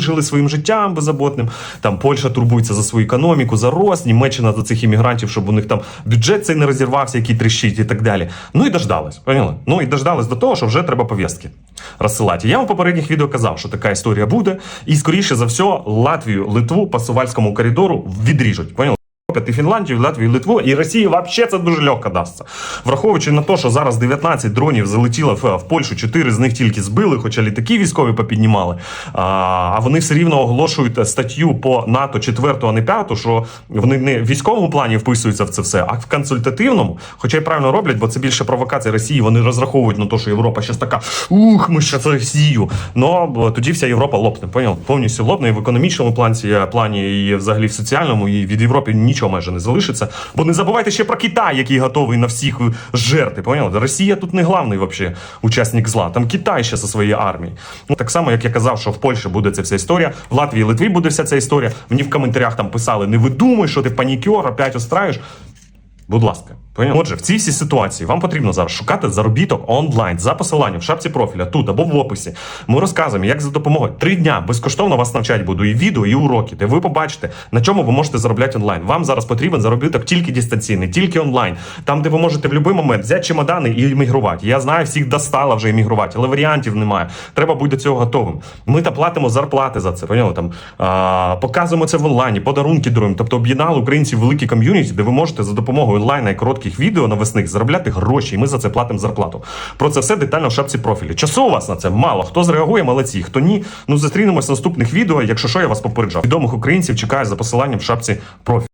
жили своїм життям беззаботним. Там Польща турбується за свою економіку, за рост, Німеччина за цих іммігрантів, щоб у них там бюджет цей не розірвався, який тріщить і так далі. Ну і дождались. Поняли? Ну і дождались до того, що вже треба повістки розсилати. Я вам в попередніх відео казав, що така історія буде, і скоріше за все, Латвію, Литву по Сувальському коридору відріжуть. Поняли? І Фінляндію, і Латвію, Литву, і Росії взагалі це дуже легко дасться. Враховуючи на те, що зараз 19 дронів залетіло в, в Польщу, 4 з них тільки збили, хоча літаки військові попіднімали. А, а вони все рівно оголошують статтю по НАТО 4, а не 5, що вони не в військовому плані вписуються в це все, а в консультативному. Хоча й правильно роблять, бо це більше провокація Росії. Вони розраховують на те, що Європа щас така ух, ми ще це Росію. Ну тоді вся Європа лопне. Поняв? Повністю лопне і в економічному плані, плані, і взагалі в соціальному, і від Європи нічого майже не залишиться. Бо не забувайте ще про Китай, який готовий на всіх жерти. Поняли? Росія тут не главний вообще учасник зла. Там Китай ще зі своєю армією. Ну так само, як я казав, що в Польщі буде ця вся історія, в Латвії Литві буде вся ця історія. Мені в коментарях там писали: не видумуй, що ти панікер, опять устраєш. Будь ласка? Отже, в цій всій ситуації вам потрібно зараз шукати заробіток онлайн за посиланням в шапці профіля тут або в описі. Ми розказуємо, як за допомогою три дня безкоштовно вас навчати буду і відео, і уроки, де ви побачите, на чому ви можете заробляти онлайн. Вам зараз потрібен заробіток тільки дистанційний, тільки онлайн, там, де ви можете в будь-який момент взяти чемодани і іммігрувати. Я знаю, всіх достало вже іммігрувати, але варіантів немає. Треба бути до цього готовим. Ми та платимо зарплати за це. Поняли? Там а, показуємо це в онлайні, подарунки даруємо. Тобто об'єднали українців великі ком'юніті, де ви можете за допомогою онлайна і коротких відео навесних заробляти гроші, і ми за це платимо зарплату. Про це все детально в шапці профілі. Часу у вас на це мало. Хто зреагує, молодці, хто ні. Ну зустрінемось в наступних відео. Якщо що, я вас попереджав. Відомих українців чекаю за посиланням в шапці профілі.